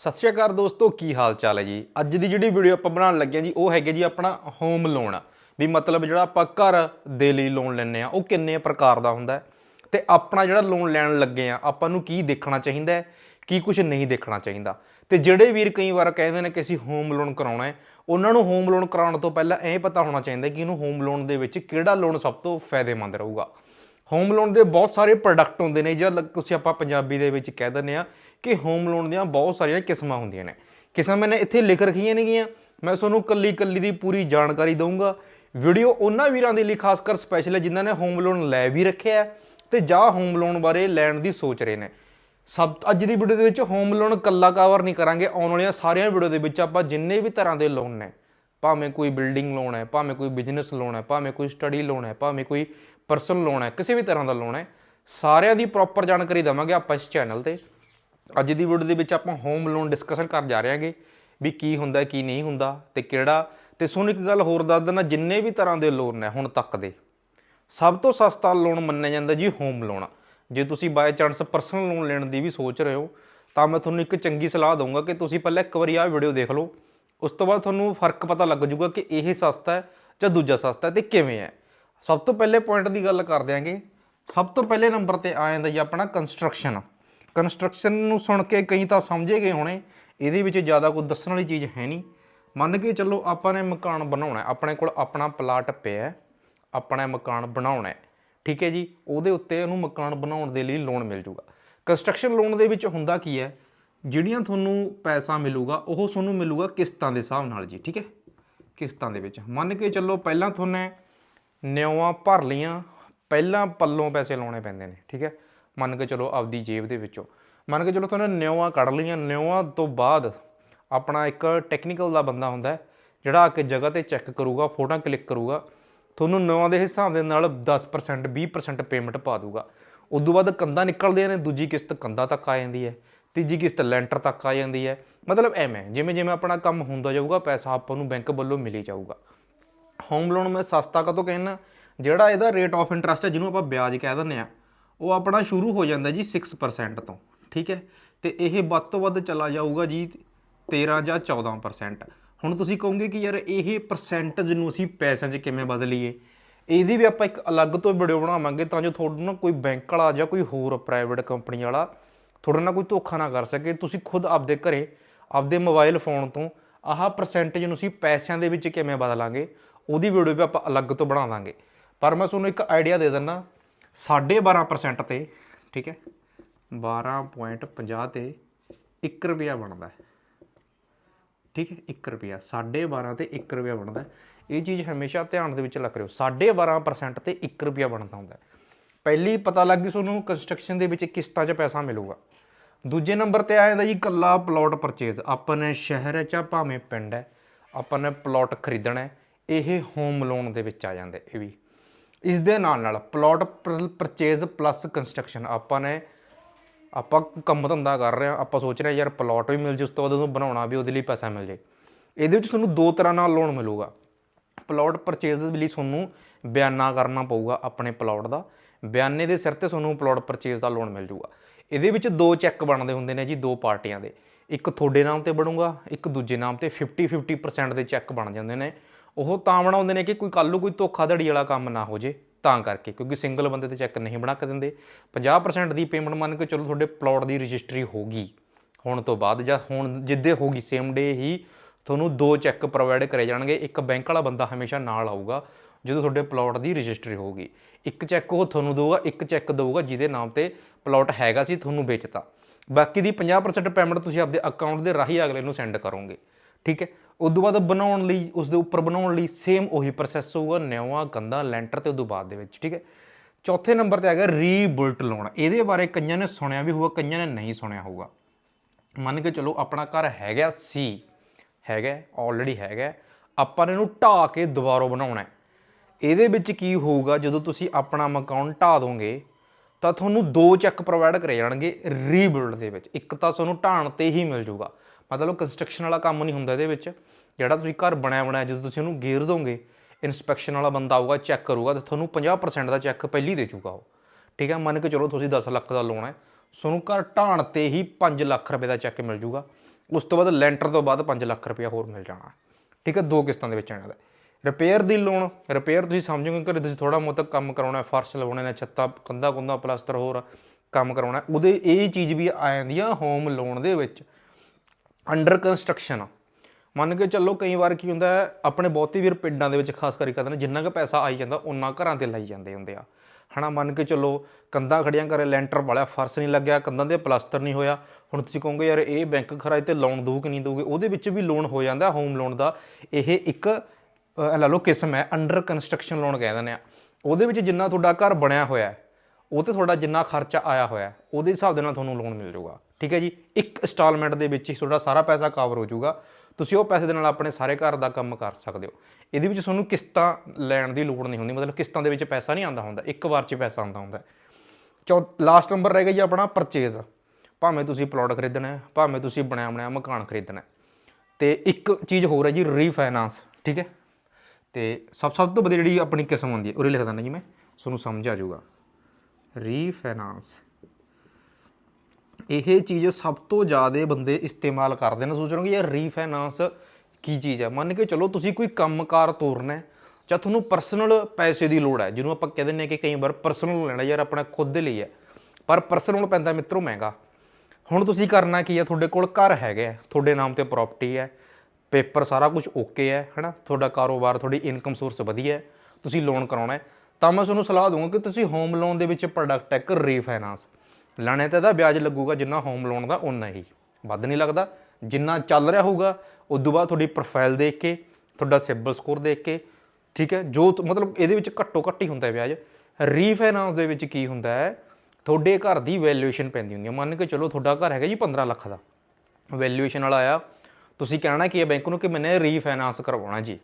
ਸਤਿ ਸ਼੍ਰੀ ਅਕਾਲ ਦੋਸਤੋ, ਕੀ ਹਾਲ ਚਾਲ ਹੈ ਜੀ? ਅੱਜ ਦੀ ਜਿਹੜੀ ਵੀਡੀਓ ਆਪਾਂ ਬਣਾਉਣ ਲੱਗੇ ਹਾਂ ਜੀ, ਉਹ ਹੈਗੇ ਜੀ ਆਪਣਾ ਹੋਮ ਲੋਨ ਵੀ ਮਤਲਬ ਜਿਹੜਾ ਆਪਾਂ ਘਰ ਦੇ ਲਈ ਲੋਨ ਲੈਂਦੇ ਆ ਉਹ ਕਿੰਨੇ ਪ੍ਰਕਾਰ ਦਾ ਹੁੰਦਾ ਹੈ? ਤੇ ਆਪਣਾ ਜਿਹੜਾ ਲੋਨ ਲੈਣ ਲੱਗੇ ਆ ਆਪਾਂ ਨੂੰ ਕੀ ਦੇਖਣਾ ਚਾਹੀਦਾ ਹੈ, ਕੀ ਕੁਝ ਨਹੀਂ ਦੇਖਣਾ ਚਾਹੀਦਾ? ਤੇ ਜਿਹੜੇ ਵੀਰ ਕਈ ਵਾਰ ਕਹਿੰਦੇ ਨੇ ਕਿ ਅਸੀਂ ਹੋਮ ਲੋਨ ਕਰਾਉਣਾ ਹੈ, ਉਹਨਾਂ ਨੂੰ ਹੋਮ ਲੋਨ ਕਰਾਉਣ ਤੋਂ ਪਹਿਲਾਂ ਇਹ ਪਤਾ ਹੋਣਾ ਚਾਹੀਦਾ ਕਿ ਇਹਨੂੰ ਹੋਮ ਲੋਨ ਦੇ ਵਿੱਚ ਕਿਹੜਾ ਲੋਨ ਸਭ ਤੋਂ ਫਾਇਦੇਮੰਦ ਰਹੂਗਾ। ਹੋਮ ਲੋਨ ਦੇ ਬਹੁਤ ਸਾਰੇ ਪ੍ਰੋਡਕਟ ਹੁੰਦੇ ਨੇ, ਜਾਂ ਲ- ਤੁਸੀਂ ਆਪਾਂ ਪੰਜਾਬੀ ਦੇ ਵਿੱਚ ਕਹਿ ਦਿੰਦੇ ਆ ਕਿ ਹੋਮ ਲੋਨ ਦੀਆਂ ਬਹੁਤ ਸਾਰੀਆਂ ਕਿਸਮਾਂ ਹੁੰਦੀਆਂ ਨੇ। ਕਿਸਮਾਂ ਮੈंने ਇੱਥੇ ਲਿਖ ਰੱਖੀਆਂ ਨੇਗੀਆਂ। ਮੈਂ ਤੁਹਾਨੂੰ ਕੱਲੀ ਕੱਲੀ ਦੀ ਪੂਰੀ ਜਾਣਕਾਰੀ ਦਊਂਗਾ। ਵੀਡੀਓ ਉਹਨਾਂ ਵੀਰਾਂ ਦੇ ਲਈ ਖਾਸ ਕਰ ਸਪੈਸ਼ਲ ਹੈ ਜਿਨ੍ਹਾਂ ਨੇ ਹੋਮ ਲੋਨ ਲੈ ਵੀ ਰੱਖਿਆ ਹੈ ਤੇ ਜਾਂ ਹੋਮ ਲੋਨ ਬਾਰੇ ਲੈਣ ਦੀ ਸੋਚ ਰਹੇ ਨੇ। ਸਭ, ਅੱਜ ਦੀ ਵੀਡੀਓ ਦੇ ਵਿੱਚ ਹੋਮ ਲੋਨ ਕੱਲਾ ਕਵਰ ਨਹੀਂ ਕਰਾਂਗੇ। ਆਉਣ ਵਾਲੀਆਂ ਸਾਰੀਆਂ ਵੀਡੀਓ ਦੇ ਵਿੱਚ ਆਪਾਂ ਜਿੰਨੇ ਵੀ ਤਰ੍ਹਾਂ ਦੇ ਲੋਨ ਨੇ, ਭਾਵੇਂ ਕੋਈ ਬਿਲਡਿੰਗ ਲੋਨ ਹੈ, ਭਾਵੇਂ ਕੋਈ ਬਿਜ਼ਨਸ ਲੋਨ ਹੈ, ਭਾਵੇਂ ਕੋਈ ਸਟੱਡੀ ਲੋਨ ਹੈ, ਭਾਵੇਂ ਕੋਈ ਪਰਸਨਲ ਲੋਨ ਹੈ, ਕਿਸੇ ਵੀ ਤਰ੍ਹਾਂ ਦਾ ਲੋਨ ਹੈ, ਸਾਰਿਆਂ ਦੀ ਪ੍ਰੋਪਰ ਜਾਣਕਾਰੀ ਦਵਾਂਗੇ ਆਪਾਂ ਇਸ ਚੈਨਲ ਤੇ। ਅੱਜ ਦੀ ਵੀਡੀਓ ਦੇ ਵਿੱਚ ਆਪਾਂ ਹੋਮ ਲੋਨ ਡਿਸਕਸ਼ਨ ਕਰ ਜਾ ਰਹੇ ਹਾਂਗੇ ਵੀ ਕੀ ਹੁੰਦਾ ਕੀ ਨਹੀਂ ਹੁੰਦਾ ਤੇ ਕਿਹੜਾ। ਤੇ ਤੁਹਾਨੂੰ ਇੱਕ ਗੱਲ ਹੋਰ ਦੱਸ ਦਿੰਦਾ, ਜਿੰਨੇ ਵੀ ਤਰ੍ਹਾਂ ਦੇ ਲੋਨ ਨੇ ਹੁਣ ਤੱਕ ਦੇ, ਸਭ ਤੋਂ ਸਸਤਾ ਲੋਨ ਮੰਨਿਆ ਜਾਂਦਾ ਜੀ ਹੋਮ ਲੋਨ ਜੇ ਤੁਸੀਂ ਬਾਈ ਚਾਂਸ ਪਰਸਨਲ ਲੋਨ ਲੈਣ ਦੀ ਵੀ ਸੋਚ ਰਹੇ ਹੋ, ਤਾਂ ਮੈਂ ਤੁਹਾਨੂੰ ਇੱਕ ਚੰਗੀ ਸਲਾਹ ਦਊਂਗਾ ਕਿ ਤੁਸੀਂ ਪਹਿਲਾਂ ਇੱਕ ਵਾਰੀ ਆਹ ਵੀਡੀਓ ਦੇਖ ਲਓ, ਉਸ ਤੋਂ ਬਾਅਦ ਤੁਹਾਨੂੰ ਫ਼ਰਕ ਪਤਾ ਲੱਗ ਜਾਊਗਾ ਕਿ ਇਹ ਸਸਤਾ ਹੈ ਜਾਂ ਦੂਜਾ ਸਸਤਾ ਹੈ ਤੇ ਕਿਵੇਂ ਹੈ। ਸਭ ਤੋਂ ਪਹਿਲੇ ਪੁਆਇੰਟ ਦੀ ਗੱਲ ਕਰ ਦਿਆਂਗੇ। ਸਭ ਤੋਂ ਪਹਿਲੇ ਨੰਬਰ ਤੇ ਆ ਜਾਂਦਾ ਜੀ ਆਪਣਾ ਕੰਸਟਰਕਸ਼ਨ ਕੰਸਟਰਕਸ਼ਨ ਨੂੰ ਸੁਣ ਕੇ ਕਈ ਤਾਂ ਸਮਝੇ ਗਏ ਹੋਣੇ, ਇਹਦੇ ਵਿੱਚ ਜ਼ਿਆਦਾ ਕੋਈ ਦੱਸਣ ਵਾਲੀ ਚੀਜ਼ ਹੈ ਨਹੀਂ। ਮੰਨ ਕੇ ਚੱਲੋ ਆਪਾਂ ਨੇ ਮਕਾਨ ਬਣਾਉਣਾ ਆਪਣੇ ਕੋਲ ਆਪਣਾ ਪਲਾਟ ਪਿਆ ਆਪਣਾ ਮਕਾਨ ਬਣਾਉਣਾ ਠੀਕ ਹੈ ਜੀ, ਉਹਦੇ ਉੱਤੇ ਉਹਨੂੰ ਮਕਾਨ ਬਣਾਉਣ ਦੇ ਲਈ ਲੋਨ ਮਿਲ ਜੂਗਾ। ਕੰਸਟਰਕਸ਼ਨ ਲੋਨ ਦੇ ਵਿੱਚ ਹੁੰਦਾ ਕੀ ਹੈ, ਜਿਹੜੀਆਂ ਤੁਹਾਨੂੰ ਪੈਸਾ ਮਿਲੂਗਾ, ਉਹ ਤੁਹਾਨੂੰ ਮਿਲੂਗਾ ਕਿਸ਼ਤਾਂ ਦੇ ਹਿਸਾਬ ਨਾਲ ਜੀ, ਠੀਕ ਹੈ? ਕਿਸ਼ਤਾਂ ਦੇ ਵਿੱਚ। ਮੰਨ ਕੇ ਚੱਲੋ ਪਹਿਲਾਂ ਤੁਹਾਨੂੰ ਨਿਉਆਂ ਭਰ ਲੀਆਂ ਪਹਿਲਾਂ ਪੱਲੋਂ ਪੈਸੇ ਲਾਉਣੇ ਪੈਂਦੇ ਨੇ, ਠੀਕ ਹੈ? ਮੰਨ ਕੇ ਚਲੋ ਆਪਦੀ ਜੇਬ ਦੇ ਵਿੱਚੋਂ। ਮੰਨ ਕੇ ਚਲੋ ਤੁਹਾਨੂੰ ਨਿਉਆਂ ਕੱਢ ਲਈਆਂ ਨਿਉਆਂ ਤੋਂ ਬਾਅਦ ਆਪਣਾ ਇੱਕ ਟੈਕਨੀਕਲ ਦਾ ਬੰਦਾ ਹੁੰਦਾ ਜਿਹੜਾ ਆ ਕੇ ਜਗ੍ਹਾ ਤੇ ਚੈੱਕ ਕਰੂਗਾ, ਫੋਟੋਆਂ ਕਲਿੱਕ ਕਰੂਗਾ, ਤੁਹਾਨੂੰ ਨਿਉਆਂ ਦੇ ਹਿਸਾਬ ਦੇ ਨਾਲ 10% 20% ਪੇਮੈਂਟ ਪਾ ਦੂਗਾ। ਤੋਂ ਬਾਅਦ ਕੰਧਾਂ ਨਿਕਲਦੀਆਂ ਨੇ, ਦੂਜੀ ਕਿਸ਼ਤ ਕੰਧਾਂ ਤੱਕ ਆ ਜਾਂਦੀ ਹੈ, ਤੀਜੀ ਕਿਸ਼ਤ ਲੈਂਟਰ ਤੱਕ ਆ ਜਾਂਦੀ ਹੈ। ਮਤਲਬ ਐਵੇਂ ਜਿਵੇਂ ਜਿਵੇਂ ਆਪਣਾ ਕੰਮ ਹੁੰਦਾ ਜਾਊਗਾ, ਪੈਸਾ ਆਪਾਂ ਨੂੰ ਬੈਂਕ ਵੱਲੋਂ ਮਿਲੀ ਜਾਊਗਾ। ਹੋਮ ਲੋਨ ਮੈਂ ਸਸਤਾ ਕਦੋਂ ਕਹਿਣਾ ਜਿਹੜਾ ਇਹਦਾ ਰੇਟ ਆਫ ਇੰਟਰਸਟ ਹੈ, ਜਿਹਨੂੰ ਆਪਾਂ ਵਿਆਜ ਕਹਿ ਦਿੰਦੇ ਆ ਉਹ ਆਪਣਾ ਸ਼ੁਰੂ ਹੋ ਜਾਂਦਾ ਜੀ 6% ਤੋਂ, ਠੀਕ ਹੈ? ਤੇ ਇਹ ਵੱਧ ਤੋਂ ਵੱਧ ਚਲਾ ਜਾਊਗਾ ਜੀ 13 ਜਾਂ 14% ਹੁਣ ਤੁਸੀਂ ਕਹੋਗੇ ਕਿ ਯਾਰ ਇਹ ਪਰਸੈਂਟੇਜ ਨੂੰ ਅਸੀਂ ਪੈਸਿਆਂ 'ਚ ਕਿਵੇਂ ਬਦਲੀਏ ਇਹਦੀ ਵੀ ਆਪਾਂ ਇੱਕ ਅਲੱਗ ਤੋਂ ਵੀਡੀਓ ਬਣਾਵਾਂਗੇ, ਤਾਂ ਜੋ ਤੁਹਾਨੂੰ ਨਾ ਕੋਈ ਬੈਂਕ ਵਾਲਾ ਜਾਂ ਕੋਈ ਹੋਰ ਪ੍ਰਾਈਵੇਟ ਕੰਪਨੀ ਵਾਲਾ ਤੁਹਾਡੇ ਨਾਲ ਕੋਈ ਧੋਖਾ ਨਾ ਕਰ ਸਕੇ। ਤੁਸੀਂ ਖੁਦ ਆਪਦੇ ਘਰੇ, ਆਪਦੇ ਮੋਬਾਈਲ ਫੋਨ ਤੋਂ ਆਹ ਪਰਸੈਂਟੇਜ ਨੂੰ ਅਸੀਂ ਪੈਸਿਆਂ ਦੇ ਵਿੱਚ ਕਿਵੇਂ ਬਦਲਾਂਗੇ? ਉਹਦੀ ਵੀਡੀਓ ਵੀ ਆਪਾਂ ਅਲੱਗ ਤੋਂ ਬਣਾ ਦਾਂਗੇ। ਪਰ ਮੈਂ ਤੁਹਾਨੂੰ ਇੱਕ ਆਈਡੀਆ ਦੇ ਦਿੰਦਾ 12.5% ਤੇ, ਠੀਕ ਹੈ 12.50 ਤੇ 1 ਰੁਪਿਆ ਬਣਦਾ ਹੈ। ਠੀਕ ਹੈ 1 ਰੁਪਿਆ 12.5 ਤੇ 1 ਰੁਪਿਆ ਬਣਦਾ ਇਹ ਚੀਜ਼ ਹਮੇਸ਼ਾ ਧਿਆਨ ਦੇ ਵਿੱਚ ਰੱਖ ਰਿਓ 12.5% ਤੇ 1 ਰੁਪਿਆ ਬਣਦਾ ਹੁੰਦਾ ਪਹਿਲੀ ਪਤਾ ਲੱਗ ਗਈ ਤੁਹਾਨੂੰ ਕੰਸਟਰਕਸ਼ਨ ਦੇ ਵਿੱਚ ਕਿਸ਼ਤਾਂ 'ਚ ਪੈਸਾ ਮਿਲੂਗਾ। ਦੂਜੇ ਨੰਬਰ ਤੇ ਆ ਜਾਂਦਾ ਜੀ ਕੱਲਾ ਪਲਾਟ ਪਰਚੇਜ਼ ਆਪਾਂ ਨੇ ਸ਼ਹਿਰ ਹੈ ਜਾਂ ਭਾਵੇਂ ਪਿੰਡ ਹੈ, ਆਪਾਂ ਨੇ ਪਲਾਟ ਖਰੀਦਣਾ ਹੈ। ਇਹ ਹੋਮ ਲੋਨ ਦੇ ਵਿੱਚ ਆ ਜਾਂਦੇ, ਇਹ ਵੀ। ਇਸ ਦੇ ਨਾਲ ਨਾਲ ਪਲਾਟ ਪਰਚੇਜ਼ ਪਲੱਸ ਕੰਸਟਰਕਸ਼ਨ ਆਪਾਂ ਨੇ, ਆਪਾਂ ਕੰਮ ਧੰਦਾ ਕਰ ਰਹੇ ਹਾਂ, ਆਪਾਂ ਸੋਚ ਰਹੇ ਹਾਂ ਯਾਰ ਪਲਾਟ ਵੀ ਮਿਲ ਜੇ, ਉਸ ਤੋਂ ਬਾਅਦ ਉਹਨੂੰ ਬਣਾਉਣਾ ਵੀ ਉਹਦੇ ਲਈ ਪੈਸਾ ਮਿਲ ਜੇ। ਇਹਦੇ ਵਿੱਚ ਤੁਹਾਨੂੰ ਦੋ ਤਰ੍ਹਾਂ ਨਾਲ ਲੋਨ ਮਿਲੂਗਾ। ਪਲਾਟ ਪਰਚੇਜ਼ ਲਈ ਤੁਹਾਨੂੰ ਬਿਆਨਾ ਕਰਨਾ ਪਊਗਾ ਆਪਣੇ ਪਲਾਟ ਦਾ। ਬਿਆਨੇ ਦੇ ਸਿਰ ਤੇ ਤੁਹਾਨੂੰ ਪਲਾਟ ਪਰਚੇਜ਼ ਦਾ ਲੋਨ ਮਿਲ ਜੂਗਾ। ਇਹਦੇ ਵਿੱਚ ਦੋ ਚੈੱਕ ਬਣਦੇ ਹੁੰਦੇ ਨੇ ਜੀ, ਦੋ ਪਾਰਟੀਆਂ ਦੇ। ਇੱਕ ਤੁਹਾਡੇ ਨਾਮ ਤੇ ਬਣੂਗਾ, ਇੱਕ ਦੂਜੇ ਨਾਮ ਤੇ 50 50% ਦੇ ਚੈੱਕ ਬਣ ਜਾਂਦੇ ਨੇ। ਉਹ ਤਾਂ ਬਣਾਉਂਦੇ ਨੇ ਕਿ ਕੋਈ ਕੱਲ੍ਹ ਨੂੰ ਕੋਈ ਧੋਖਾਧੜੀ ਵਾਲਾ ਕੰਮ ਨਾ ਹੋ ਜੇ, ਤਾਂ ਕਰਕੇ, ਕਿਉਂਕਿ ਸਿੰਗਲ ਬੰਦੇ ਤੇ ਚੈੱਕ ਨਹੀਂ ਬਣਾ ਕੇ ਦਿੰਦੇ। 50% ਦੀ ਪੇਮੈਂਟ ਮੰਨ ਕੇ ਚਲੋ ਤੁਹਾਡੇ ਪਲਾਟ ਦੀ ਰਜਿਸਟਰੀ ਹੋਗੀ ਹੁਣ ਤੋਂ ਬਾਅਦ ਜਾਂ ਹੁਣ ਜਿੱਦੇ ਹੋਗੀ ਸੇਮ ਡੇ ਹੀ ਤੁਹਾਨੂੰ ਦੋ ਚੈੱਕ ਪ੍ਰੋਵਾਈਡ ਕਰੇ ਜਾਣਗੇ। ਇੱਕ ਬੈਂਕ ਵਾਲਾ ਬੰਦਾ ਹਮੇਸ਼ਾ ਨਾਲ ਆਊਗਾ, ਜਦੋਂ ਤੁਹਾਡੇ ਪਲਾਟ ਦੀ ਰਜਿਸਟਰੀ ਹੋਊਗੀ ਇੱਕ ਚੈੱਕ ਉਹ ਤੁਹਾਨੂੰ ਦਊਗਾ, ਇੱਕ ਚੈੱਕ ਦਊਗਾ ਜਿਹਦੇ ਨਾਮ ਤੇ ਪਲਾਟ ਹੈਗਾ ਸੀ ਤੁਹਾਨੂੰ ਵੇਚਤਾ। ਬਾਕੀ ਦੀ 50% ਪੇਮੈਂਟ ਤੁਸੀਂ ਆਪਦੇ ਅਕਾਊਂਟ ਦੇ ਰਾਹੀਂ ਅਗਲੇ ਨੂੰ ਸੈਂਡ ਕਰੋਗੇ। ਠੀਕ ਹੈ? ਉਸ ਤੋਂ ਬਾਅਦ ਬਣਾਉਣ ਲਈ ਉਸ ਦੇ ਉੱਪਰ ਬਣਾਉਣ ਲਈ ਸੇਮ ਉਹੀ ਪ੍ਰੋਸੈਸ ਹੋਊਗਾ ਨਿਉਆ ਕੰਦਾ ਲੈਂਟਰ ਤੇ ਉਸ ਤੋਂ ਬਾਅਦ ਦੇ ਵਿੱਚ, ਠੀਕ ਹੈ? ਚੌਥੇ ਨੰਬਰ ਤੇ ਹੈਗਾ ਰੀਬਿਲਟ ਲੋਨ ਇਹਦੇ ਬਾਰੇ ਕਈਆਂ ਨੇ ਸੁਣਿਆ ਵੀ ਹੋਊਗਾ, ਕਈਆਂ ਨੇ ਨਹੀਂ ਸੁਣਿਆ ਹੋਊਗਾ। ਮੰਨ ਕੇ ਚਲੋ ਆਪਣਾ ਘਰ ਹੈਗਾ ਸੀ, ਹੈਗਾ ਆਲਰੇਡੀ ਹੈਗਾ, ਆਪਾਂ ਨੇ ਇਹਨੂੰ ਢਾ ਕੇ ਦੁਬਾਰਾ ਬਣਾਉਣਾ ਹੈ। ਇਹਦੇ ਵਿੱਚ ਕੀ ਹੋਊਗਾ, ਜਦੋਂ ਤੁਸੀਂ ਆਪਣਾ ਮਕਾਨ ਢਾ ਦੋਗੇ, ਤਾਂ ਤੁਹਾਨੂੰ ਦੋ ਚੈੱਕ ਪ੍ਰੋਵਾਈਡ ਕਰੇ ਜਾਣਗੇ ਰੀਬਿਲਡ ਦੇ ਵਿੱਚ। ਇੱਕ ਤਾਂ ਤੁਹਾਨੂੰ ਢਾਣ ਤੇ ਹੀ ਮਿਲ ਜਾਊਗਾ। ਮਤਲਬ ਕੰਸਟਰਕਸ਼ਨ ਵਾਲਾ ਕੰਮ ਨਹੀਂ ਹੁੰਦਾ ਇਹਦੇ ਵਿੱਚ। ਜਿਹੜਾ ਤੁਸੀਂ ਘਰ ਬਣਾਇਆ ਬਣਾਇਆ ਜਦੋਂ ਤੁਸੀਂ ਉਹਨੂੰ ਗੇਰ ਦੋਗੇ ਇਨਸਪੈਕਸ਼ਨ ਵਾਲਾ ਬੰਦਾ ਆਊਗਾ ਚੈੱਕ ਕਰੂਗਾ ਤੇ ਤੁਹਾਨੂੰ 50% ਦਾ ਚੈੱਕ ਪਹਿਲੀ ਦੇ ਚੂਗਾ ਉਹ। ਠੀਕ ਹੈ, ਮੰਨ ਕੇ ਚਲੋ ਤੁਸੀਂ 10 ਲੱਖ ਦਾ ਲੋਨ ਹੈ, ਤੁਹਾਨੂੰ ਘਰ ਢਾਣ ਤੇ ਹੀ 5 ਲੱਖ ਰੁਪਏ ਦਾ ਚੈੱਕ ਮਿਲ ਜੂਗਾ। ਉਸ ਤੋਂ ਬਾਅਦ ਲੈਂਟਰ ਤੋਂ ਬਾਅਦ 5 ਲੱਖ ਰੁਪਇਆ ਹੋਰ ਮਿਲ ਜਾਣਾ। ਠੀਕ ਹੈ, ਦੋ ਕਿਸ਼ਤਾਂ ਦੇ ਵਿੱਚ ਆਣਾ। ਦਾ ਰਿਪੇਅਰ ਦੀ ਲੋਨ ਰਿਪੇਅਰ ਤੁਸੀਂ ਸਮਝੋਗੇ ਕਿ ਤੁਸੀਂ ਥੋੜਾ ਮੋਤਾ ਕੰਮ ਕਰਾਉਣਾ ਫਰਸ਼ ਲਵਾਉਣੇ ਨੇ, ਛੱਤਾਂ ਕੰਧਾ ਕੁੰਧਾਂ ਪਲਾਸਟਰ ਹੋਰ ਕੰਮ ਕਰਾਉਣਾ ਉਹਦੇ ਇਹ ਚੀਜ਼ ਵੀ ਆ ਜਾਂਦੀ ਆ ਹੋਮ ਲੋਨ ਦੇ ਵਿੱਚ। ਅੰਡਰ ਕੰਸਟਰਕਸ਼ਨ ਮੰਨ ਕੇ ਚੱਲੋ ਕਈ ਵਾਰ ਕੀ ਹੁੰਦਾ ਹੈ, ਆਪਣੇ ਬਹੁਤੀ ਵੀਰ ਪਿੰਡਾਂ ਦੇ ਵਿੱਚ ਖਾਸ ਕਰਕੇ ਕਰਦੇ ਨੇ, ਜਿੰਨਾ ਕੁ ਪੈਸਾ ਆਈ ਜਾਂਦਾ ਉਹਨਾਂ ਘਰਾਂ ਤੇ ਲਾਈ ਜਾਂਦੇ ਹੁੰਦੇ ਆ। ਹਨਾ, ਮੰਨ ਕੇ ਚੱਲੋ ਕੰਧਾਂ ਖੜੀਆਂ ਕਰੇ ਲੈਂਟਰ ਵਾਲਿਆ, ਫਰਸ਼ ਨਹੀਂ ਲੱਗਿਆ, ਕੰਧਾਂ ਦੇ ਪਲਾਸਟਰ ਨਹੀਂ ਹੋਇਆ। ਹੁਣ ਤੁਸੀਂ ਕਹੋਗੇ, ਯਾਰ ਇਹ ਬੈਂਕ ਖਰਾਜ ਤੇ ਲੋਨ ਦੂ ਕਿ ਨਹੀਂ ਦਊਗੇ? ਉਹਦੇ ਵਿੱਚ ਵੀ ਲੋਨ ਹੋ ਜਾਂਦਾ ਹੋਮ ਲੋਨ ਦਾ। ਇਹ ਇੱਕ ਲਾ ਲਓ ਕਿਸਮ ਹੈ ਅੰਡਰ ਕੰਸਟਰਕਸ਼ਨ ਲੋਨ ਕਹਿ ਦਿੰਦੇ ਆ। ਉਹਦੇ ਵਿੱਚ ਜਿੰਨਾ ਤੁਹਾਡਾ ਘਰ ਬਣਿਆ ਹੋਇਆ ਉਹ ਤੇ ਤੁਹਾਡਾ ਜਿੰਨਾ ਖਰਚਾ ਆਇਆ ਹੋਇਆ ਉਹਦੇ ਹਿਸਾਬ ਦੇ ਨਾਲ ਤੁਹਾਨੂੰ ਲੋਨ ਮਿਲ ਜਾਊਗਾ। ਠੀਕ ਹੈ ਜੀ? ਇੱਕ ਇੰਸਟਾਲਮੈਂਟ ਦੇ ਵਿੱਚ ਹੀ ਤੁਹਾਡਾ ਸਾਰਾ ਪੈਸਾ ਕਵਰ ਹੋ ਜਾਊਗਾ। ਤੁਸੀਂ ਉਹ ਪੈਸੇ ਦੇ ਨਾਲ ਆਪਣੇ ਸਾਰੇ ਘਰ ਦਾ ਕੰਮ ਕਰ ਸਕਦੇ ਹੋ। ਇਹਦੇ ਵਿੱਚ ਤੁਹਾਨੂੰ ਕਿਸ਼ਤਾਂ ਲੈਣ ਦੀ ਲੋੜ ਨਹੀਂ ਹੁੰਦੀ। ਮਤਲਬ ਕਿਸ਼ਤਾਂ ਦੇ ਵਿੱਚ ਪੈਸਾ ਨਹੀਂ ਆਉਂਦਾ ਹੁੰਦਾ। ਇੱਕ ਵਾਰ 'ਚ ਪੈਸਾ ਆਉਂਦਾ ਹੁੰਦਾ। ਚੌ ਲਾਸਟ ਨੰਬਰ ਰਹਿ ਗਿਆ ਜੀ ਆਪਣਾ ਪਰਚੇਜ਼ ਭਾਵੇਂ ਤੁਸੀਂ ਪਲਾਟ ਖਰੀਦਣਾ ਹੈ, ਭਾਵੇਂ ਤੁਸੀਂ ਬਣਿਆ ਬਣਾਇਆ ਮਕਾਨ ਖਰੀਦਣਾ ਹੈ। ਤੇ ਇੱਕ ਚੀਜ਼ ਹੋਰ ਹੈ ਜੀ ਰੀਫਾਈਨਾਂਸ ਠੀਕ ਹੈ? ਤੇ ਸਭ ਸਭ ਤੋਂ ਵਧੀਆ ਜਿਹੜੀ ਆਪਣੀ ਕਿਸਮ ਹੁੰਦੀ ਹੈ ਉਰੇ ਲਿਖ ਦਿੰਦਾ ਜੀ ਮੈਂ। ਤੁਹਾਨੂੰ ਸਮਝ ਆ ਜਾਊਗਾ। ਰੀਫਾਈਨਾਂਸ ਇਹ ਚੀਜ਼ ਸਭ ਤੋਂ ਜ਼ਿਆਦਾ ਬੰਦੇ ਇਸਤੇਮਾਲ ਕਰਦੇ ਨੇ। ਸੋਚ ਰਹੇ ਕਿ ਯਾਰ ਰੀਫਾਈਨਾਂਸ ਕੀ ਚੀਜ਼ ਹੈ? ਮੰਨ ਕੇ ਚਲੋ ਤੁਸੀਂ ਕੋਈ ਕੰਮਕਾਰ ਤੋਰਨਾ ਹੈ ਜਾਂ ਤੁਹਾਨੂੰ ਪਰਸਨਲ ਪੈਸੇ ਦੀ ਲੋੜ ਹੈ ਜਿਹਨੂੰ ਆਪਾਂ ਕਹਿ ਦਿੰਦੇ ਹਾਂ ਕਿ ਕਈ ਵਾਰ ਪਰਸਨਲ ਲੈਣਾ ਯਾਰ ਆਪਣਾ ਖੁਦ ਦੇ ਲਈ ਹੈ। ਪਰ ਪਰਸਨਲ ਪੈਂਦਾ ਮਿੱਤਰੋ ਮਹਿੰਗਾ। ਹੁਣ ਤੁਸੀਂ ਕਰਨਾ ਕੀ ਹੈ? ਤੁਹਾਡੇ ਕੋਲ ਘਰ ਹੈਗਾ ਹੈ, ਤੁਹਾਡੇ ਨਾਮ ਤੇ ਪ੍ਰਾਪਰਟੀ ਹੈ ਪੇਪਰ ਸਾਰਾ ਕੁਝ ਓਕੇ ਹੈ ਹੈਨਾ? ਤੁਹਾਡਾ ਕਾਰੋਬਾਰ ਤੁਹਾਡੀ ਇਨਕਮ ਸੋਰਸ ਵਧੀਆ ਹੈ ਤੁਸੀਂ ਲੋਨ ਕਰਾਉਣਾ ਹੈ। ਤਾਂ ਮੈਂ ਤੁਹਾਨੂੰ ਸਲਾਹ ਦਊਂਗਾ ਕਿ ਤੁਸੀਂ ਹੋਮ ਲੋਨ ਦੇ ਵਿੱਚ ਪ੍ਰੋਡਕਟ ਹੈ ਇੱਕ ਰੀਫਾਈਨਾਂਸ ਲੈਣੇ ਤੇ ਇਹਦਾ ਵਿਆਜ ਲੱਗੂਗਾ ਜਿੰਨਾ ਹੋਮ ਲੋਨ ਦਾ ਉਨਾ ਹੀ। ਵੱਧ ਨਹੀਂ ਲੱਗਦਾ। ਜਿੰਨਾ ਚੱਲ ਰਿਹਾ ਹੋਊਗਾ ਉਸ ਤੋਂ ਬਾਅਦ ਤੁਹਾਡੀ ਪ੍ਰੋਫਾਈਲ ਦੇਖ ਕੇ, ਤੁਹਾਡਾ ਸਿਬਲ ਸਕੋਰ ਦੇਖ ਕੇ, ਠੀਕ ਹੈ, ਜੋ ਮਤਲਬ ਇਹਦੇ ਵਿੱਚ ਘੱਟੋ ਘੱਟ ਹੀ ਹੁੰਦਾ ਹੈ ਵਿਆਜ। ਰੀਫਾਈਨਾਂਸ ਦੇ ਵਿੱਚ ਕੀ ਹੁੰਦਾ ਹੈ, ਤੁਹਾਡੇ ਘਰ ਦੀ ਵੈਲਿਊਏਸ਼ਨ ਪੈਂਦੀ ਹੁੰਦੀ ਹੈ। ਮੰਨ ਕੇ ਚਲੋ ਤੁਹਾਡਾ ਘਰ ਹੈਗਾ ਜੀ 15 ਲੱਖ ਦਾ। ਵੈਲਿਊਏਸ਼ਨ ਵਾਲਾ ਆਇਆ। ਤੁਸੀਂ ਕਹਿਣਾ ਕੀ ਹੈ ਬੈਂਕ ਨੂੰ ਕਿ ਮੈਨੇ ਰੀਫਾਈਨਾਂਸ ਕਰਵਾਉਣਾ ਜੀ।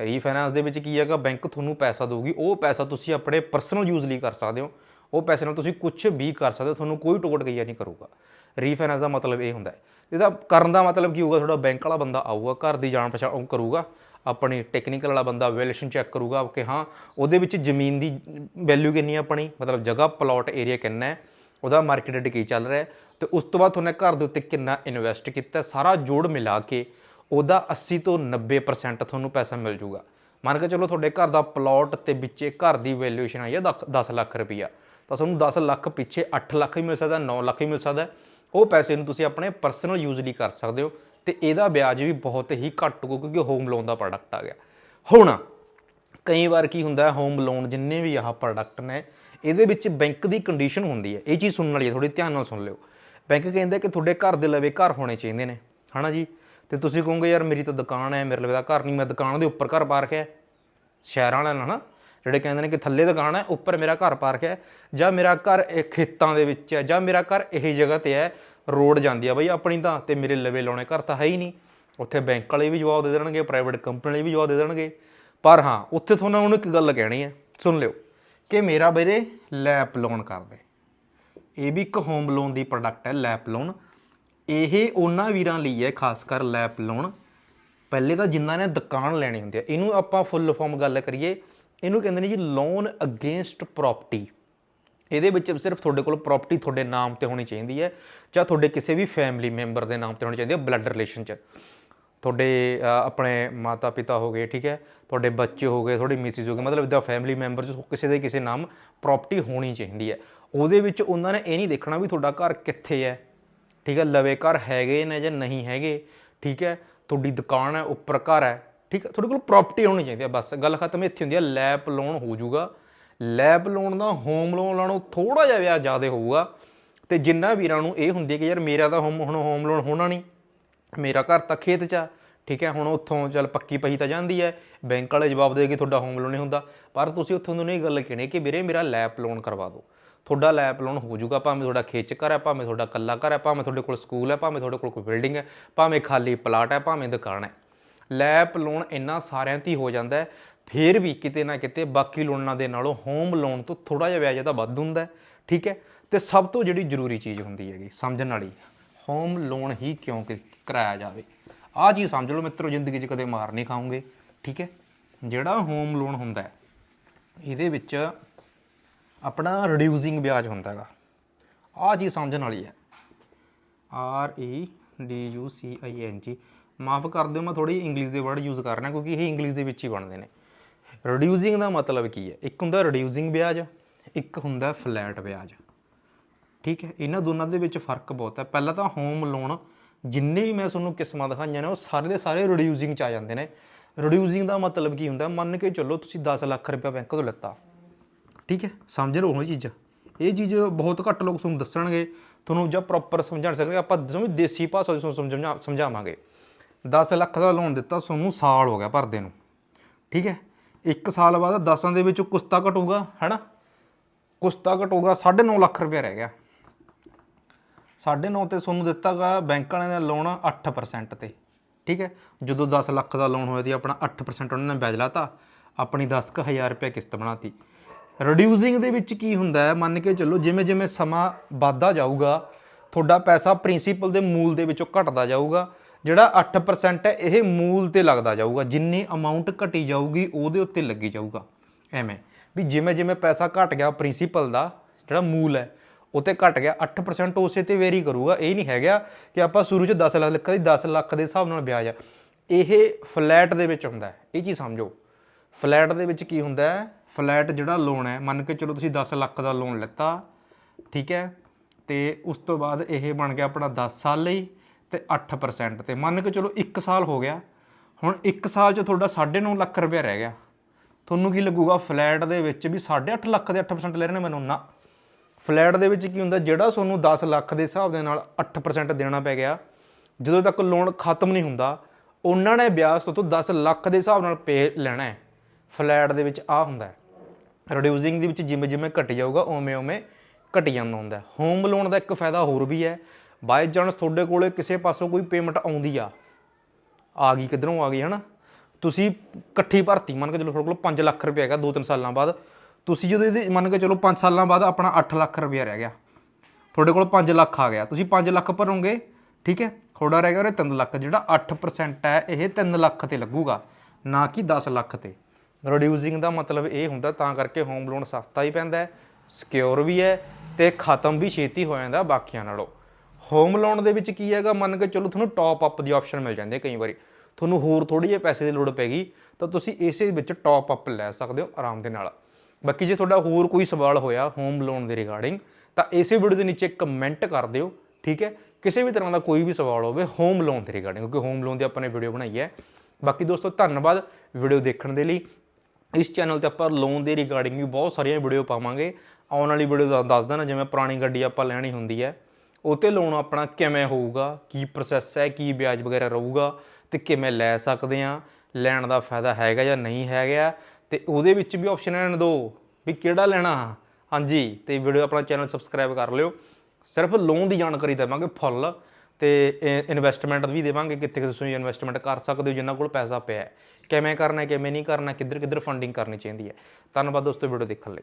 ਰੀਫਾਈਨਾਂਸ ਦੇ ਵਿੱਚ ਕੀ ਹੈਗਾ ਬੈਂਕ ਤੁਹਾਨੂੰ ਪੈਸਾ ਦੇਊਗੀ। ਉਹ ਪੈਸਾ ਤੁਸੀਂ ਆਪਣੇ ਪਰਸਨਲ ਯੂਜ਼ ਲਈ ਕਰ ਸਕਦੇ ਹੋ। ਉਹ ਪੈਸੇ ਨਾਲ ਤੁਸੀਂ ਕੁਝ ਵੀ ਕਰ ਸਕਦੇ ਹੋ, ਤੁਹਾਨੂੰ ਕੋਈ ਟੋਕਟ ਗਈਆ ਨਹੀਂ ਕਰੂਗਾ। ਰੀਫਾਈਨਾਂਸ ਦਾ ਮਤਲਬ ਇਹ ਹੁੰਦਾ ਹੈ। ਇਹਦਾ ਕਰਨ ਦਾ ਮਤਲਬ ਕੀ ਹੋਊਗਾ, ਤੁਹਾਡਾ ਬੈਂਕ ਵਾਲਾ ਬੰਦਾ ਆਊਗਾ, ਘਰ ਦੀ ਜਾਣ ਪਛਾਣ ਉਹ ਕਰੂਗਾ, ਆਪਣੀ ਟੈਕਨੀਕਲ ਵਾਲਾ ਬੰਦਾ ਵੈਲਿਊਸ਼ਨ ਚੈੱਕ ਕਰੂਗਾ ਕਿ ਹਾਂ, ਉਹਦੇ ਵਿੱਚ ਜ਼ਮੀਨ ਦੀ ਵੈਲਿਊ ਕਿੰਨੀ ਹੈ ਆਪਣੀ, ਮਤਲਬ ਜਗ੍ਹਾ ਪਲਾਟ ਏਰੀਆ ਕਿੰਨਾ ਹੈ, ਉਹਦਾ ਮਾਰਕੀਟ ਰੇਟ ਕੀ ਚੱਲ ਰਿਹਾ ਹੈ, ਤੇ ਉਸ ਤੋਂ ਬਾਅਦ ਤੁਹਾਨੇ ਘਰ ਦੇ ਉੱਤੇ ਕਿੰਨਾ ਇਨਵੈਸਟ ਕੀਤਾ, ਸਾਰਾ ਜੋੜ ਮਿਲਾ ਕੇ ਉਹਦਾ 80 ਤੋਂ 90% ਤੁਹਾਨੂੰ ਪੈਸਾ ਮਿਲ ਜੂਗਾ ਮੰਨ ਕੇ ਚਲੋ ਤੁਹਾਡੇ ਘਰ ਦਾ ਪਲਾਟ ਤੇ ਵਿੱਚੇ ਘਰ ਦੀ ਵੈਲਿਊਏਸ਼ਨ ਆਈ ਹੈ 10 ਲੱਖ ਰੁਪਈਆ। ਤਾਂ ਤੁਹਾਨੂੰ 10 ਲੱਖ ਪਿੱਛੇ 8 ਲੱਖ ਹੀ ਮਿਲ ਸਕਦਾ 9 ਲੱਖ ਹੀ ਮਿਲ ਸਕਦਾ ਉਹ ਪੈਸੇ ਨੂੰ ਤੁਸੀਂ ਆਪਣੇ ਪਰਸਨਲ ਯੂਜ਼ ਲਈ ਕਰ ਸਕਦੇ ਹੋ ਤੇ ਇਹਦਾ ਵਿਆਜ ਵੀ ਬਹੁਤ ਹੀ ਘੱਟ ਹੋਊ ਕਿਉਂਕਿ ਹੋਮ ਲੋਨ ਦਾ ਪ੍ਰੋਡਕਟ ਆ ਗਿਆ। ਹੁਣ ਕਈ ਵਾਰ ਕੀ ਹੁੰਦਾ ਹੋਮ ਲੋਨ ਜਿੰਨੇ ਵੀ ਆਹ ਪ੍ਰੋਡਕਟ ਨੇ, ਇਹਦੇ ਵਿੱਚ ਬੈਂਕ ਦੀ ਕੰਡੀਸ਼ਨ ਹੁੰਦੀ ਹੈ। ਇਹ ਚੀਜ਼ ਸੁਣਨ ਵਾਲੀ ਹੈ ਥੋੜੀ ਧਿਆਨ ਨਾਲ ਸੁਣ ਲਿਓ। ਬੈਂਕ ਕਹਿੰਦਾ ਕਿ ਤੁਹਾਡੇ ਘਰ ਦੇ ਲਵੇ ਘਰ ਹੋਣੇ ਚਾਹੀਦੇ ਨੇ, ਹਨਾ ਜੀ? ਤੇ ਤੁਸੀਂ ਕਹੋਗੇ, ਯਾਰ ਮੇਰੀ ਤਾਂ ਦੁਕਾਨ ਹੈ, ਮੇਰੇ ਲਵੇ ਦਾ ਘਰ ਨਹੀਂ, ਮੈਂ ਦੁਕਾਨ ਦੇ ਉੱਪਰ ਘਰ ਪਾ ਰੱਖਿਆ ਹੈ। ਸ਼ਹਿਰਾਂ ਵਾਲਿਆਂ ਨਾਲ ਨਾ ਜਿਹੜੇ ਕਹਿੰਦੇ ਨੇ ਕਿ ਥੱਲੇ ਦੁਕਾਨ ਹੈ, ਉੱਪਰ ਮੇਰਾ ਘਰ ਪਾਰਕ ਹੈ, ਜਾਂ ਮੇਰਾ ਘਰ ਇਹ ਖੇਤਾਂ ਦੇ ਵਿੱਚ ਹੈ, ਜਾਂ ਮੇਰਾ ਘਰ ਇਹ ਜਗ੍ਹਾ ਤੇ ਹੈ ਰੋਡ ਜਾਂਦੀ ਆ ਬਈ ਆਪਣੀ ਤਾਂ, ਤੇ ਮੇਰੇ ਲਵੇ ਲਾਉਣੇ ਘਰ ਤਾਂ ਹੈ ਹੀ ਨਹੀਂ। ਉੱਥੇ ਬੈਂਕ ਵਾਲੇ ਵੀ ਜਵਾਬ ਦੇ ਦੇਣਗੇ ਪ੍ਰਾਈਵੇਟ ਕੰਪਨੀ ਵਾਲੇ ਵੀ ਜਵਾਬ ਦੇ ਦੇਣਗੇ। ਪਰ ਹਾਂ, ਉੱਥੇ ਤੁਹਾਨੂੰ ਉਹਨੂੰ ਇੱਕ ਗੱਲ ਕਹਿਣੀ ਹੈ, ਸੁਣ ਲਿਓ, ਕਿ ਮੇਰਾ ਵੀਰੇ ਲੈਪ ਲੋਨ ਕਰ ਦੇ। ਇਹ ਵੀ ਇੱਕ ਹੋਮ ਲੋਨ ਦੀ ਪ੍ਰੋਡਕਟ ਹੈ ਲੈਪ ਲੋਨ ਇਹ ਉਹਨਾਂ ਵੀਰਾਂ ਲਈ ਹੈ, ਖਾਸ ਕਰ ਲੈਪ ਲੋਨ ਪਹਿਲੇ ਤਾਂ ਜਿਨ੍ਹਾਂ ਨੇ ਦੁਕਾਨ ਲੈਣੀ ਹੁੰਦੀ ਹੈ, ਇਹਨੂੰ ਆਪਾਂ ਫੁੱਲ ਫਾਰਮ ਗੱਲ ਕਰੀਏ ਇਹਨੂੰ ਕਹਿੰਦੇ ਨੇ ਜੀ ਲੋਨ ਅਗੇਂਸਟ ਪ੍ਰਾਪਰਟੀ ਇਹਦੇ ਵਿੱਚ ਸਿਰਫ ਤੁਹਾਡੇ ਕੋਲ ਪ੍ਰਾਪਰਟੀ ਤੁਹਾਡੇ ਨਾਮ ਤੇ ਹੋਣੀ ਚਾਹੀਦੀ ਹੈ ਜਾਂ ਤੁਹਾਡੇ ਕਿਸੇ ਵੀ ਫੈਮਿਲੀ ਮੈਂਬਰ ਦੇ ਨਾਮ ਤੇ ਹੋਣੀ ਚਾਹੀਦੀ ਹੈ ਬਲੱਡ ਰਿਲੇਸ਼ਨ 'ਚ। ਤੁਹਾਡੇ ਆਪਣੇ ਮਾਤਾ ਪਿਤਾ ਹੋ ਗਏ, ਠੀਕ ਹੈ? ਤੁਹਾਡੇ ਬੱਚੇ ਹੋ ਗਏ, ਤੁਹਾਡੀ ਮਿਸਿਸ ਹੋ ਗਏ, ਮਤਲਬ ਇਦਾਂ ਫੈਮਿਲੀ ਮੈਂਬਰ 'ਚ ਕਿਸੇ ਦੇ ਕਿਸੇ ਨਾਮ ਪ੍ਰਾਪਰਟੀ ਹੋਣੀ ਚਾਹੀਦੀ ਹੈ। ਉਹਦੇ ਵਿੱਚ ਉਹਨਾਂ ਨੇ ਇਹ ਨਹੀਂ ਦੇਖਣਾ ਵੀ ਤੁਹਾਡਾ ਘਰ ਕਿੱਥੇ ਹੈ, ਠੀਕ ਹੈ? ਲਵੇ ਘਰ ਹੈਗੇ ਨੇ ਜਾਂ ਨਹੀਂ ਹੈਗੇ, ਠੀਕ ਹੈ? ਤੁਹਾਡੀ ਦੁਕਾਨ ਹੈ, ਉੱਪਰ ਘਰ ਹੈ ਠੀਕ ਹੈ ਤੁਹਾਡੇ ਕੋਲ ਪ੍ਰਾਪਰਟੀ ਹੋਣੀ ਚਾਹੀਦੀ ਹੈ ਬਸ। ਗੱਲ ਖਤਮ ਇੱਥੇ ਹੁੰਦੀ ਹੈ ਲੈਪ ਲੋਨ ਹੋ ਜਾਊਗਾ। ਲੈਪ ਲੋਨ ਦਾ ਹੋਮ ਲੋਨ ਨਾਲੋਂ ਥੋੜਾ ਜਿਹਾ ਵਿਆਜ ਜ਼ਿਆਦਾ ਹੋਊਗਾ। ਤੇ ਜਿੰਨਾ ਵੀਰਾਂ ਨੂੰ ਇਹ ਹੁੰਦੀ ਹੈ ਕਿ ਯਾਰ ਮੇਰਾ ਤਾਂ ਹੋਮ ਹੁਣ ਹੋਮ ਲੋਨ ਹੋਣਾ ਨਹੀਂ। ਮੇਰਾ ਘਰ ਤਾਂ ਖੇਤ 'ਚ ਆ, ਠੀਕ ਹੈ ਹੁਣ ਉੱਥੋਂ ਚੱਲ ਪੱਕੀ ਪਈ ਤਾਂ ਜਾਂਦੀ ਹੈ ਬੈਂਕ ਵਾਲੇ ਜਵਾਬ ਦੇ ਕੇ ਤੁਹਾਡਾ ਹੋਮ ਲੋਨ ਨਹੀਂ ਹੁੰਦਾ। ਪਰ ਤੁਸੀਂ ਉੱਥੋਂ ਨੂੰ ਇਹ ਗੱਲ ਕਹਿਣੀ ਕਿ ਵੀਰੇ ਮੇਰਾ ਲੈਪ ਲੋਨ ਕਰਵਾ ਦਿਓ। ਤੁਹਾਡਾ ਲੈਪ ਲੋਨ ਹੋ ਜਾਊਗਾ, ਭਾਵੇਂ ਤੁਹਾਡਾ ਖੇਚ ਘਰ ਹੈ ਭਾਵੇਂ ਤੁਹਾਡਾ ਕੱਲਾ ਘਰ ਹੈ ਭਾਵੇਂ ਤੁਹਾਡੇ ਕੋਲ ਸਕੂਲ ਹੈ ਭਾਵੇਂ ਤੁਹਾਡੇ ਕੋਲ ਕੋਈ ਬਿਲਡਿੰਗ ਹੈ ਭਾਵੇਂ ਖਾਲੀ ਪਲਾਟ ਹੈ ਭਾਵੇਂ ਦੁਕਾਨ ਹੈ ਲੈਪ ਲੋਨ ਇੰਨਾ ਸਾਰਿਆਂ ਤੇ ਹੀ ਹੋ ਜਾਂਦਾ ਹੈ। ਫਿਰ ਵੀ ਕਿਤੇ ਨਾ ਕਿਤੇ ਬਾਕੀ ਲੋਨਾਂ ਦੇ ਨਾਲੋਂ ਹੋਮ ਲੋਨ ਤੋਂ ਥੋੜਾ ਜਿਹਾ ਵਿਆਜ ਤਾਂ ਵੱਧ ਹੁੰਦਾ ਠੀਕ ਹੈ? ਤੇ ਸਭ ਤੋਂ ਜਿਹੜੀ ਜ਼ਰੂਰੀ ਚੀਜ਼ ਹੁੰਦੀ ਹੈਗੀ, ਸਮਝਣ ਵਾਲੀ ਹੋਮ ਲੋਨ ਹੀ ਕਿਉਂ ਕਿ- ਕਰਾਇਆ ਜਾਵੇ? ਆਹ ਚੀਜ਼ ਸਮਝ ਲਓ ਮਿੱਤਰੋ, ਜ਼ਿੰਦਗੀ 'ਚ ਕਦੇ ਮਾਰ ਨਹੀਂ ਖਾਓਗੇ, ਠੀਕ ਹੈ? ਜਿਹੜਾ ਹੋਮ ਲੋਨ ਹੁੰਦਾ ਹੈ, ਇਹਦੇ ਵਿੱਚ ਆਪਣਾ ਰਿਡਿਊਸਿੰਗ ਵਿਆਜ ਹੁੰਦਾ ਹੈਗਾ। ਆਹ ਚੀਜ਼ ਸਮਝਣ ਵਾਲੀ ਹੈ। R E D U C I N G ਮਾਫ ਕਰ ਦਿਓ, ਮੈਂ ਥੋੜੀ ਇੰਗਲਿਸ਼ ਦੇ ਵਰਡ ਯੂਜ਼ ਕਰ ਰਿਹਾ, ਕਿਉਂਕਿ ਇਹ ਇੰਗਲਿਸ਼ ਦੇ ਵਿੱਚ ਹੀ ਬਣਦੇ ਨੇ। ਰਿਡਿਊਸਿੰਗ ਦਾ ਮਤਲਬ ਕੀ ਹੈ? ਇੱਕ ਹੁੰਦਾ ਰਿਡਿਊਸਿੰਗ ਵਿਆਜ, ਇੱਕ ਹੁੰਦਾ ਫਲੈਟ ਵਿਆਜ। ਠੀਕ ਹੈ? ਇਹਨਾਂ ਦੋਨਾਂ ਦੇ ਵਿੱਚ ਫ਼ਰਕ ਬਹੁਤ ਹੈ। ਪਹਿਲਾਂ ਤਾਂ ਹੋਮ ਲੋਨ ਜਿੰਨੇ ਵੀ ਮੈਂ ਤੁਹਾਨੂੰ ਕਿਸਮਾਂ ਦਿਖਾਈਆਂ ਨੇ, ਉਹ ਸਾਰੇ ਦੇ ਸਾਰੇ ਰਿਡਿਊਸਿੰਗ ਚ ਆ ਜਾਂਦੇ ਨੇ। ਰਿਡਿਊਸਿੰਗ ਦਾ ਮਤਲਬ ਕੀ ਹੁੰਦਾ? ਮੰਨ ਕੇ ਚੱਲੋ ਤੁਸੀਂ 10 ਲੱਖ ਰੁਪਏ ਬੈਂਕ ਤੋਂ ਲਿੱਤਾ। ਠੀਕ ਹੈ? ਸਮਝ ਲਓ ਉਹ ਚੀਜ਼? ਇਹ ਚੀਜ਼ ਬਹੁਤ ਘੱਟ ਲੋਕ ਤੁਹਾਨੂੰ ਦੱਸਣਗੇ, ਤੁਹਾਨੂੰ ਜਾਂ ਪ੍ਰੋਪਰ ਸਮਝਾ ਸਕਦੇ। ਆਪਾਂ ਸਮਝ, ਦੇਸੀ ਭਾਸ਼ਾ ਵਿੱਚ ਤੁਹਾਨੂੰ ਸਮਝਾ ਸਮਝਾਵਾਂਗੇ। 10 ਲੱਖ ਦਾ ਲੋਨ ਦਿੱਤਾ ਤੁਹਾਨੂੰ ਸਾਲ ਹੋ ਗਿਆ ਭਰਦੇ ਨੂੰ। ਠੀਕ ਹੈ? ਇੱਕ ਸਾਲ ਬਾਅਦ 10 ਦੇ ਵਿੱਚ ਕੁਸਤਾ ਘਟੂਗਾ, ਹੈਨਾ? ਕੁਸਤਾ ਘਟੂਗਾ 9.5 ਲੱਖ ਰੁਪਏ ਰਹਿ ਗਿਆ। 9.5 ਤੇ ਤੁਹਾਨੂੰ ਦਿੱਤਾਗਾ ਬੈਂਕ ਵਾਲਿਆਂ ਦਾ ਲੋਨ 8% ਤੇ। ਠੀਕ ਹੈ? ਜਦੋਂ 10 ਲੱਖ ਦਾ ਲੋਨ ਹੋਇਆ ਸੀ, ਆਪਣਾ 8% ਉਹਨਾਂ ਨੇ ਵਿਆਜ ਲਾਤਾ ਆਪਣੀ 10000 ਰੁਪਏ ਕਿਸ਼ਤ ਬਣਾਤੀ। ਰਿਡਿਊਸਿੰਗ ਦੇ ਵਿੱਚ ਕੀ ਹੁੰਦਾ ਹੈ? ਮੰਨ ਕੇ ਚੱਲੋ ਜਿਵੇਂ ਜਿਵੇਂ ਸਮਾਂ ਵੱਧਦਾ ਜਾਊਗਾ, ਤੁਹਾਡਾ ਪੈਸਾ ਪ੍ਰਿੰਸੀਪਲ ਦੇ ਮੂਲ ਦੇ ਵਿੱਚੋਂ ਘਟਦਾ ਜਾਊਗਾ। ਜਿਹੜਾ 8% ਹੈ, ਇਹ ਮੂਲ ਤੇ ਲੱਗਦਾ ਜਾਊਗਾ। ਜਿੰਨੀ ਅਮਾਉਂਟ ਘਟੀ ਜਾਊਗੀ, ਉਹਦੇ ਉੱਤੇ ਲੱਗੀ ਜਾਊਗਾ। ਐਵੇਂ। ਵੀ ਜਿਵੇਂ ਜਿਵੇਂ ਪੈਸਾ ਘਟ ਗਿਆ ਪ੍ਰਿੰਸੀਪਲ ਦਾ ਜਿਹੜਾ ਮੂਲ ਹੈ ਉਹ ਤੇ ਘਟ ਗਿਆ 8% ਉਸੇ ਤੇ ਵੇਰੀ ਕਰੂਗਾ। ਇਹ ਨਹੀਂ ਹੈਗਾ ਕਿ ਆਪਾਂ ਸ਼ੁਰੂ ਚ 10 ਲੱਖ ਲਿਖਿਆ ਸੀ 10 ਲੱਖ ਦੇ ਹਿਸਾਬ ਨਾਲ ਵਿਆਜ ਆ। ਇਹ ਫਲੈਟ ਦੇ ਵਿੱਚ ਹੁੰਦਾ ਹੈ। ਇਹ ਚੀਜ਼ ਸਮਝੋ। ਫਲੈਟ ਦੇ ਵਿੱਚ ਕੀ ਹੁੰਦਾ ਹੈ? ਫਲੈਟ ਜਿਹੜਾ ਲੋਨ ਹੈ, ਮੰਨ ਕੇ ਚਲੋ ਤੁਸੀਂ 10 ਲੱਖ ਦਾ ਲੋਨ ਲਿੱਤਾ, ਠੀਕ ਹੈ? ਤੇ ਉਸ ਤੋਂ ਬਾਅਦ ਇਹ ਬਣ ਗਿਆ ਆਪਣਾ 10 ਸਾਲ ਲਈ। ਤੇ 8% ਤੇ। ਮੰਨ ਕੇ ਚਲੋ 1 ਸਾਲ ਹੋ ਗਿਆ। ਹੁਣ 1 ਸਾਲ 'ਚ ਤੁਹਾਡਾ 9.5 ਲੱਖ ਰੁਪਏ ਰਹਿ ਗਿਆ। ਤੁਹਾਨੂੰ ਕੀ ਲੱਗੂਗਾ, ਫਲੈਟ ਦੇ ਵਿੱਚ ਵੀ 8.5 ਲੱਖ ਦੇ 8% ਲੈ ਰਹੇ ਨੇ? ਮੈਨੂੰ ਨਾ। ਫਲੈਟ ਦੇ ਵਿੱਚ ਕੀ ਹੁੰਦਾ, ਜਿਹੜਾ ਤੁਹਾਨੂੰ 10 ਲੱਖ ਦੇ ਹਿਸਾਬ ਦੇ ਨਾਲ 8% ਦੇਣਾ ਪੈ ਗਿਆ, ਜਦੋਂ ਤੱਕ ਲੋਨ ਖਤਮ ਨਹੀਂ ਹੁੰਦਾ, ਉਹਨਾਂ ਨੇ ਵਿਆਜ ਤੋਂ 10 ਲੱਖ ਦੇ ਹਿਸਾਬ ਨਾਲ ਪੇ ਲੈਣਾ ਹੈ। ਫਲੈਟ ਦੇ ਵਿੱਚ ਆ ਹੁੰਦਾ ਹੈ। ਰਿਡਿਊਸਿੰਗ ਦੇ ਵਿੱਚ ਜਿਵੇਂ ਜਿਵੇਂ ਘਟ ਜਾਊਗਾ ਓਵੇਂ ਓਵੇਂ ਘਟ ਜਾਂਦਾ ਹੁੰਦਾ ਹੋਮ ਲੋਨ ਦਾ ਇੱਕ ਫਾਇਦਾ ਹੋਰ ਵੀ ਹੈ। ਬਾਈ ਚਾਂਸ ਤੁਹਾਡੇ ਕੋਲੇ ਕਿਸੇ ਪਾਸੋਂ ਕੋਈ ਪੇਮੈਂਟ ਆਉਂਦੀ ਆ। ਆ ਗਈ, ਕਿਧਰੋਂ ਆ ਗਈ, ਹਨਾ? ਤੁਸੀਂ ਇਕੱਠੀ ਭਰਤੀ, ਮੰਨ ਕੇ ਚਲੋ ਤੁਹਾਡੇ ਕੋਲ 5 ਲੱਖ ਰੁਪਏ ਹੈਗਾ 2-3 ਸਾਲਾਂ ਬਾਅਦ, ਤੁਸੀਂ ਜਦੋਂ ਇਹਦੇ, ਮੰਨ ਕੇ ਚਲੋ 5 ਸਾਲਾਂ ਬਾਅਦ ਆਪਣਾ 8 ਲੱਖ ਰੁਪਏ ਰਹਿ ਗਿਆ। ਤੁਹਾਡੇ ਕੋਲ 5 ਲੱਖ ਆ ਗਿਆ। ਤੁਸੀਂ 5 ਲੱਖ ਭਰੋਗੇ, ਠੀਕ ਹੈ? ਤੁਹਾਡਾ ਰਹਿ ਗਿਆ ਉਰੇ 3 ਲੱਖ, ਜਿਹੜਾ 8% ਹੈ, ਇਹ 3 ਲੱਖ ਤੇ ਲੱਗੂਗਾ, ਨਾ ਕਿ 10 ਲੱਖ ਤੇ। ਰਿਡਿਊਸਿੰਗ ਦਾ ਮਤਲਬ ਇਹ ਹੁੰਦਾ, ਤਾਂ ਕਰਕੇ ਹੋਮ ਲੋਨ ਸਸਤਾ ਹੀ ਪੈਂਦਾ ਹੈ ਸਿਕਿਉਰ ਵੀ ਹੈ ਤੇ ਖਤਮ ਵੀ ਛੇਤੀ ਹੋ ਜਾਂਦਾ ਬਾਕੀਆਂ ਨਾਲੋਂ। ਹੋਮ ਲੋਨ ਦੇ ਵਿੱਚ ਕੀ ਹੈਗਾ? ਮੰਨ ਕੇ ਚਲੋ ਤੁਹਾਨੂੰ ਟਾਪ ਅਪ ਦੀ ਆਪਸ਼ਨ ਮਿਲ ਜਾਂਦੀ ਹੈ ਕਈ ਵਾਰੀ। ਤੁਹਾਨੂੰ ਹੋਰ ਥੋੜੀ ਜਿਹੀ ਪੈਸੇ ਦੀ ਲੋੜ ਪੈਗੀ, ਤਾਂ ਤੁਸੀਂ ਇਸੇ ਵਿੱਚ ਟਾਪ ਅਪ ਲੈ ਸਕਦੇ ਹੋ ਆਰਾਮ ਦੇ ਨਾਲ। ਬਾਕੀ ਜੇ ਤੁਹਾਡਾ ਹੋਰ ਕੋਈ ਸਵਾਲ ਹੋਇਆ ਹੋਮ ਲੋਨ ਦੇ ਰਿਗਾਰਡਿੰਗ ਤਾਂ ਇਸੇ ਵੀਡੀਓ ਦੇ ਨੀਚੇ ਕਮੈਂਟ ਕਰ ਦਿਓ, ਠੀਕ ਹੈ? ਕਿਸੇ ਵੀ ਤਰ੍ਹਾਂ ਦਾ ਕੋਈ ਵੀ ਸਵਾਲ ਹੋਵੇ ਹੋਮ ਲੋਨ ਦੇ ਰਿਗਾਰਡਿੰਗ ਕਿਉਂਕਿ ਹੋਮ ਲੋਨ ਦੀ ਆਪਾਂ ਨੇ ਵੀਡੀਓ ਬਣਾਈ ਹੈ। ਬਾਕੀ ਦੋਸਤੋ, ਧੰਨਵਾਦ ਵੀਡੀਓ ਦੇਖਣ ਦੇ ਲਈ। ਇਸ ਚੈਨਲ ਤੇ ਆਪਾਂ ਲੋਨ ਦੇ ਰਿਗਾਰਡਿੰਗ ਵੀ ਬਹੁਤ ਸਾਰੀਆਂ ਵੀਡੀਓ ਪਾਵਾਂਗੇ। ਆਉਣ ਵਾਲੀ ਵੀਡੀਓ ਦੱਸ ਦੇਣਾ ਜਿਵੇਂ ਪੁਰਾਣੀ ਗੱਡੀ ਆਪਾਂ ਲੈਣੀ ਹੁੰਦੀ ਹੈ। ਉਹ ਤੇ ਲੋਨ ਆਪਣਾ ਕਿਵੇਂ ਹੋਊਗਾ? ਕੀ ਪ੍ਰੋਸੈਸ ਹੈ? ਕੀ ਵਿਆਜ ਵਗੈਰਾ ਰਹੂਗਾ? ਤੇ ਕਿਵੇਂ ਲੈ ਸਕਦੇ ਆ ਲੈਣ ਦਾ ਫਾਇਦਾ ਹੈਗਾ ਜਾਂ ਨਹੀਂ ਹੈਗਾ? ਤੇ ਉਹਦੇ ਵਿੱਚ ਵੀ ਆਪਸ਼ਨ ਇਹਨਾਂ ਦੋ, ਵੀ ਕਿਹੜਾ ਲੈਣਾ? ਹਾਂਜੀ, ਤੇ ਵੀਡੀਓ ਆਪਣਾ ਚੈਨਲ ਸਬਸਕ੍ਰਾਈਬ ਕਰ ਲਿਓ। ਸਿਰਫ ਲੋਨ ਦੀ ਜਾਣਕਾਰੀ ਦੇਵਾਂਗੇ ਫੁੱਲ ਤੇ ਇਨਵੈਸਟਮੈਂਟ ਵੀ ਦੇਵਾਂਗੇ, ਕਿੱਥੇ ਤੁਸੀਂ ਇਨਵੈਸਟਮੈਂਟ ਕਰ ਸਕਦੇ ਹੋ ਜਿਨ੍ਹਾਂ ਕੋਲ ਪੈਸਾ ਪਿਆ ਹੈ। ਕਿਵੇਂ ਕਰਨਾ ਹੈ, ਕਿਵੇਂ ਨਹੀਂ ਕਰਨਾ ਕਿੱਧਰ ਕਿੱਧਰ ਫੰਡਿੰਗ ਕਰਨੀ ਚਾਹੀਦੀ ਹੈ। ਧੰਨਵਾਦ ਦੋਸਤੋ ਵੀਡੀਓ ਦੇਖਣ ਲਈ।